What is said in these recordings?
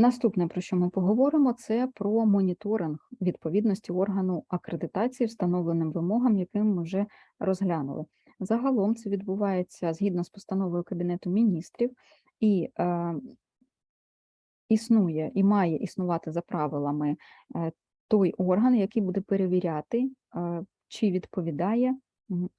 Наступне, про що ми поговоримо, це про моніторинг відповідності органу акредитації встановленим вимогам, яким ми вже розглянули. Загалом це відбувається згідно з постановою Кабінету міністрів і е, існує і має існувати за правилами е, той орган, який буде перевіряти, е, чи відповідає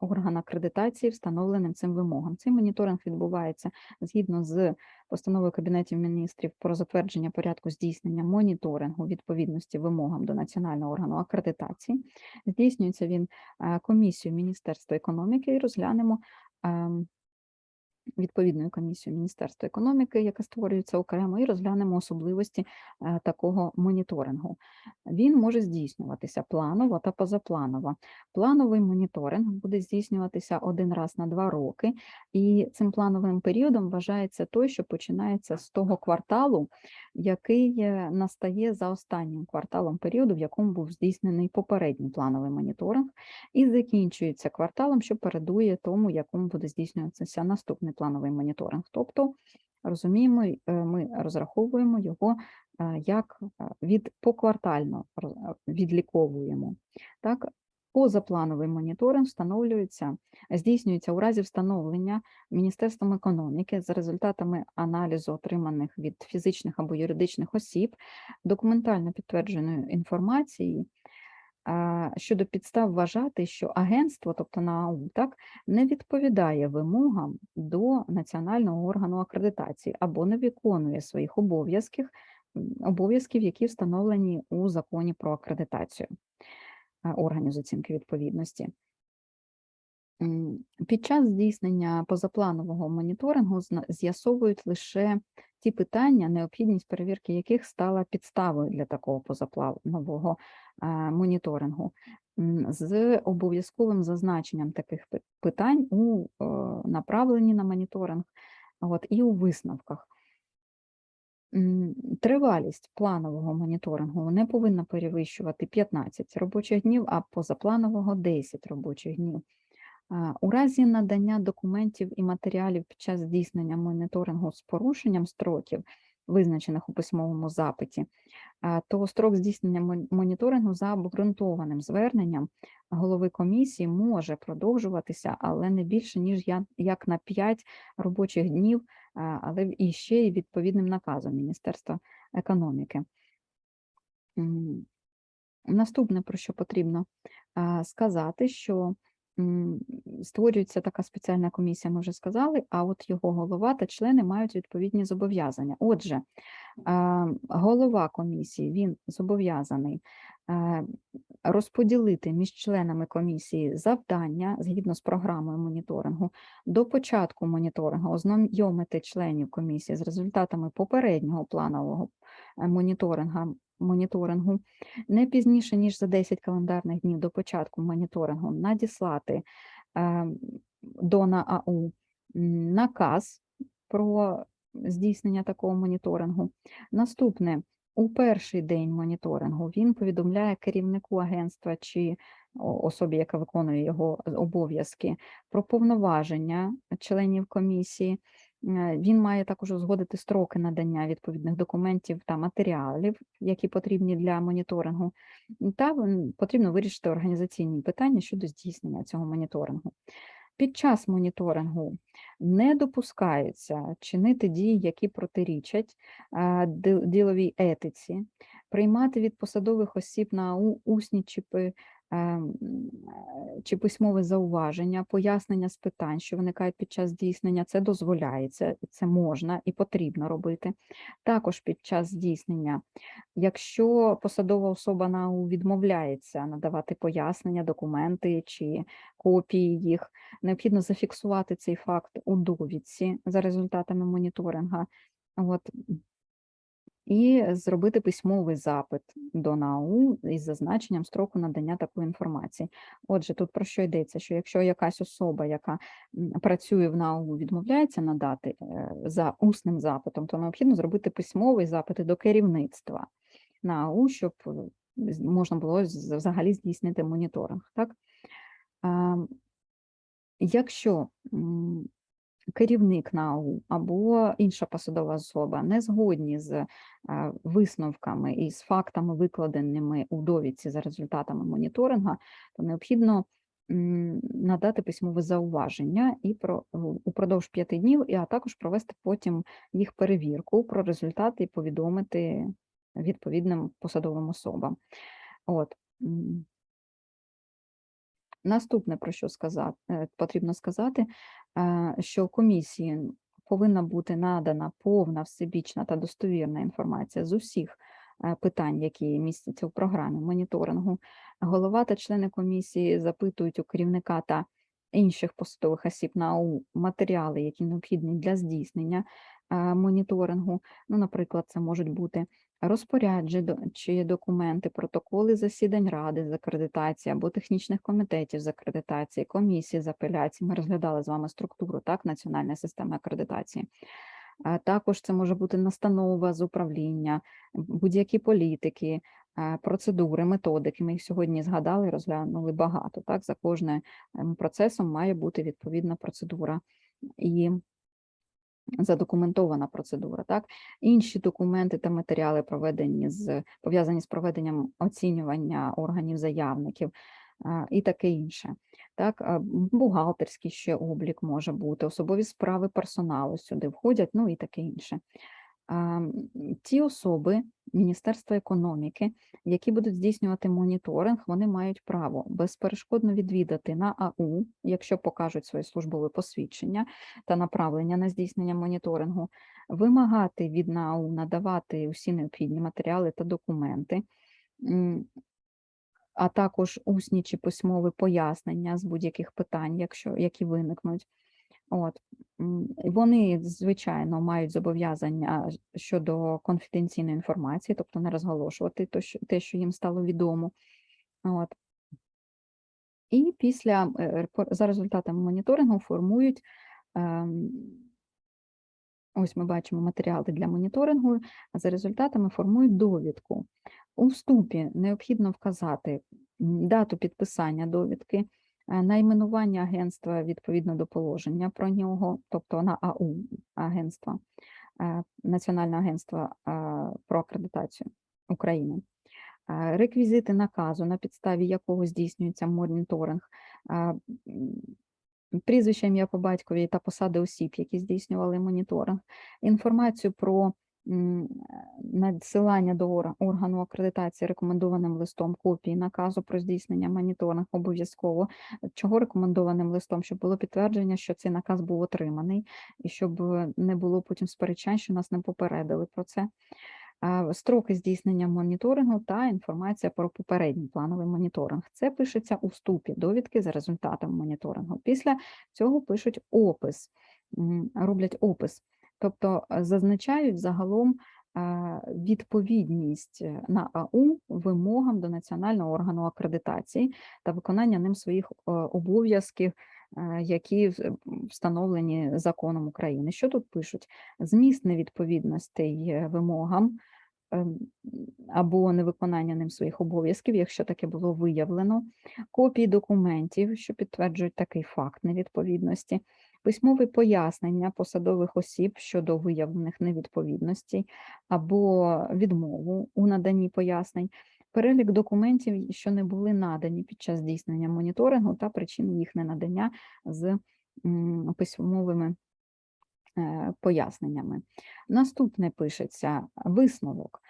орган акредитації встановленим цим вимогам. Цей моніторинг відбувається згідно з постановою Кабінетів міністрів про затвердження порядку здійснення моніторингу відповідності вимогам до національного органу акредитації. Здійснюється він е, комісією Міністерства економіки і розглянемо. Відповідною комісією Міністерства економіки, яка створюється окремо, і розглянемо особливості е, такого моніторингу. Він може здійснюватися планово та позапланово. Плановий моніторинг буде здійснюватися один раз на два роки, і цим плановим періодом вважається той, що починається з того кварталу, який е, настає за останнім кварталом періоду, в якому був здійснений попередній плановий моніторинг, і закінчується кварталом, що передує тому, якому буде здійснюватися наступний плановий моніторинг. Тобто, розуміємо, е, ми розраховуємо його е, як е, від поквартально відліковуємо. Так, позаплановий моніторинг встановлюється, здійснюється у разі встановлення Міністерством економіки за результатами аналізу отриманих від фізичних або юридичних осіб, документально підтвердженої інформації щодо підстав вважати, що агентство, тобто НАУ, так, не відповідає вимогам до національного органу акредитації або не виконує своїх обов'язків, обов'язків, які встановлені у законі про акредитацію органів з оцінки відповідності. Під час здійснення позапланового моніторингу з'ясовують лише ті питання, необхідність перевірки яких стала підставою для такого позапланового моніторингу, з обов'язковим зазначенням таких питань у е, направленні на моніторинг от, і у висновках. Тривалість планового моніторингу не повинна перевищувати 15 робочих днів, а позапланового 10 робочих днів. У разі надання документів і матеріалів під час здійснення моніторингу з порушенням строків, визначених у письмовому запиті, то строк здійснення моніторингу за обґрунтованим зверненням голови комісії може продовжуватися, але не більше, ніж як на 5 робочих днів, а, але і ще й відповідним наказом Міністерства економіки. Наступне, про що потрібно сказати, що створюється така спеціальна комісія, ми вже сказали, а от його голова та члени мають відповідні зобов'язання. Отже, голова комісії він зобов'язаний е, розподілити між членами комісії завдання згідно з програмою моніторингу до початку моніторингу, ознайомити членів комісії з результатами попереднього планового е, моніторинга, моніторингу не пізніше, ніж за 10 календарних днів до початку моніторингу надіслати е, до НААУ наказ про здійснення такого моніторингу. Наступне, у перший день моніторингу він повідомляє керівнику агентства чи особі, яка виконує його обов'язки, про повноваження членів комісії. Е, Він має також узгодити строки надання відповідних документів та матеріалів, які потрібні для моніторингу, та потрібно вирішити організаційні питання щодо здійснення цього моніторингу. Під час моніторингу не допускається чинити дії, які протирічать е, діловій етиці, приймати від посадових осіб на усні чи, чи письмове зауваження, пояснення з питань, що виникають під час здійснення, це дозволяється, це можна і потрібно робити. Також під час здійснення, якщо посадова особа НАУ відмовляється надавати пояснення, документи чи копії їх, необхідно зафіксувати цей факт у довідці за результатами моніторинга. От, і зробити письмовий запит до НАУ із зазначенням строку надання такої інформації. Отже, тут про що йдеться? Що якщо якась особа, яка працює в НАУ, відмовляється надати е, за усним запитом, то необхідно зробити письмовий запит до керівництва НАУ, щоб е, можна було взагалі здійснити моніторинг. Так? Якщо м, керівник НАУ або інша посадова особа не згодні з висновками і з фактами, викладеними у довідці за результатами моніторингу, то необхідно надати письмове зауваження і про упродовж п'яти днів, а також провести потім їх перевірку про результати і повідомити відповідним посадовим особам. От. Наступне, про що сказати, потрібно сказати, е, що комісії повинна бути надана повна, всебічна та достовірна інформація з усіх е, питань, які містяться у програмі моніторингу. Голова та члени комісії запитують у керівника та інших посадових осіб НАУ матеріали, які необхідні для здійснення е, моніторингу. Ну, наприклад, це можуть бути розпорядження чи документи, протоколи засідань ради з акредитації або технічних комітетів з акредитації, комісії з апеляції. Ми розглядали з вами структуру так, національної системи акредитації. Також це може бути настанова з управління, будь-які політики, е, процедури, методики. Ми їх сьогодні згадали, розглянули багато. Так, за кожним процесом має бути відповідна процедура і задокументована процедура. Так, інші документи та матеріали проведені з пов'язані з проведенням оцінювання органів заявників і таке інше. Так, бухгалтерський ще облік може бути, особові справи персоналу сюди входять, ну і таке інше. Ті особи Міністерства економіки, які будуть здійснювати моніторинг, вони мають право безперешкодно відвідати на АУ, якщо покажуть своє службове посвідчення та направлення на здійснення моніторингу, вимагати від НАУ надавати усі необхідні матеріали та документи, а також усні чи письмові пояснення з будь-яких питань, якщо які виникнуть. От вони, звичайно, мають зобов'язання щодо конфіденційної інформації, тобто не розголошувати те, що їм стало відомо. От. І після е, за результатами моніторингу формують. ем, Ось ми бачимо матеріали для моніторингу, за результатами формують довідку. У вступі необхідно вказати дату підписання довідки, найменування агентства відповідно до положення про нього, тобто на АУ агентства, е, Національне агентство е, про акредитацію України. Е, Реквізити наказу, на підставі якого здійснюється моніторинг, е, прізвище, ім'я по батькові та посади осіб, які здійснювали моніторинг, інформацію про е, надсилання до органу акредитації рекомендованим листом копії наказу про здійснення моніторингу обов'язково. Чого рекомендованим листом? Щоб було підтвердження, що цей наказ був отриманий, і щоб е, не було потім сперечань, що нас не попередили про це. Строки здійснення моніторингу та інформація про попередній плановий моніторинг. Це пишеться у вступі довідки за результатами моніторингу. Після цього пишуть опис, роблять опис, тобто е, зазначають загалом е, відповідність е, на АУ вимогам до національного органу акредитації та виконання ним своїх обов'язків, які встановлені законом України. Що тут пишуть? Зміст невідповідностей вимогам ем, або невиконання ним своїх обов'язків, якщо таке було виявлено, копії документів, що підтверджують такий факт невідповідності, письмові пояснення посадових осіб щодо виявлених невідповідностей або відмову у наданні пояснень, перелік документів, що не були надані під час здійснення моніторингу та причини їх ненадання з письмовими е, поясненнями. Наступне пишеться висновок.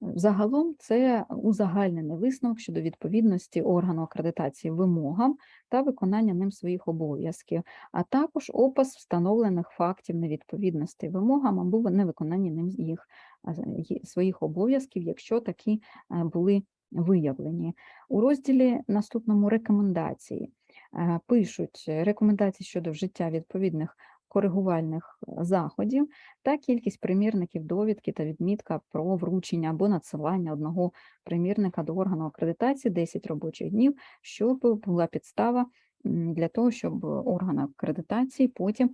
Загалом це узагальнений висновок щодо відповідності органу акредитації вимогам та виконання ним своїх обов'язків, а також опис встановлених фактів невідповідності вимогам або невиконання ним їх своїх обов'язків, якщо такі е, були виявлені. У розділі наступному рекомендації е, пишуть рекомендації щодо вжиття відповідних коригувальних е, заходів та кількість примірників довідки та відмітка про вручення або надсилання одного примірника до органу акредитації 10 робочих днів, щоб була підстава для того, щоб орган акредитації потім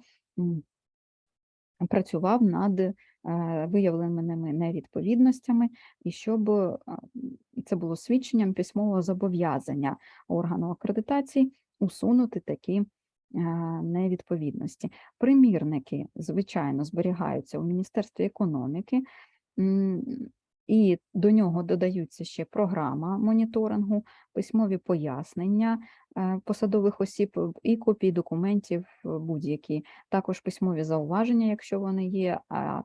працював над е, виявленими невідповідностями, і щоб е, це було свідченням письмового зобов'язання органу акредитації усунути такі невідповідності. Примірники, звичайно, зберігаються у Міністерстві економіки, і до нього додаються ще програма моніторингу, письмові пояснення е, посадових осіб е, і копії документів е, будь-які, також письмові зауваження, якщо вони є, а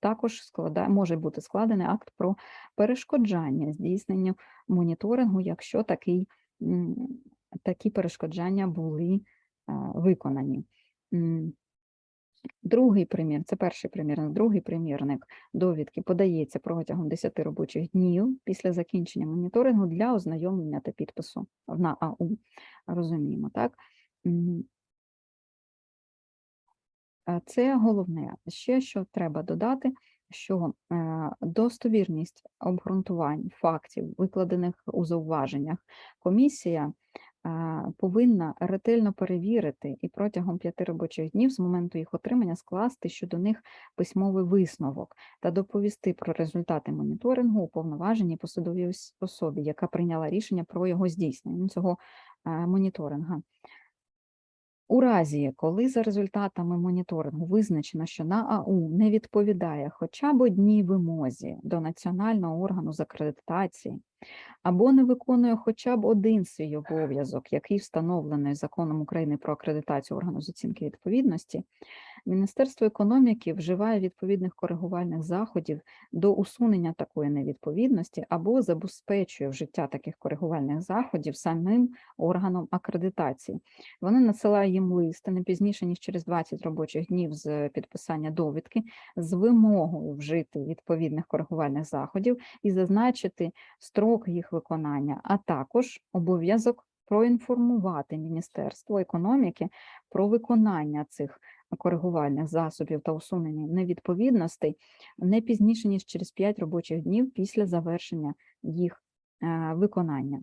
також складає, може бути складений акт про перешкоджання здійсненню моніторингу, якщо такий, такі перешкоджання були е, виконані. Другий примір, це перший примірник, другий примірник довідки подається протягом 10 робочих днів після закінчення моніторингу для ознайомлення та підпису на АУ. Розуміємо, так? Це головне. Ще що треба додати, що е, достовірність обґрунтувань фактів, викладених у зауваженнях, комісія повинна ретельно перевірити і протягом п'яти робочих днів з моменту їх отримання скласти щодо них письмовий висновок та доповісти про результати моніторингу уповноваженій посадовій особі, яка прийняла рішення про його здійснення ну, цього е, моніторинга. У разі, коли за результатами моніторингу визначено, що на АУ не відповідає хоча б одній вимозі до національного органу з акредитації, або не виконує хоча б один свій обов'язок, який встановлений законом України про акредитацію органу з оцінки відповідності, Міністерство економіки вживає відповідних коригувальних заходів до усунення такої невідповідності або забезпечує вжиття таких коригувальних заходів самим органом акредитації. Вони надсилають їм лист не пізніше ніж через 20 робочих днів з підписання довідки з вимогою вжити відповідних коригувальних заходів і зазначити строк їх виконання, а також обов'язок проінформувати Міністерство економіки про виконання цих коригувальних засобів та усунення невідповідностей не пізніше ніж через 5 робочих днів після завершення їх е, виконання.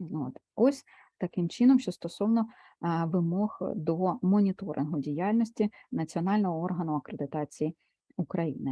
От. Ось таким чином, що стосовно е, вимог до моніторингу діяльності Національного органу акредитації України.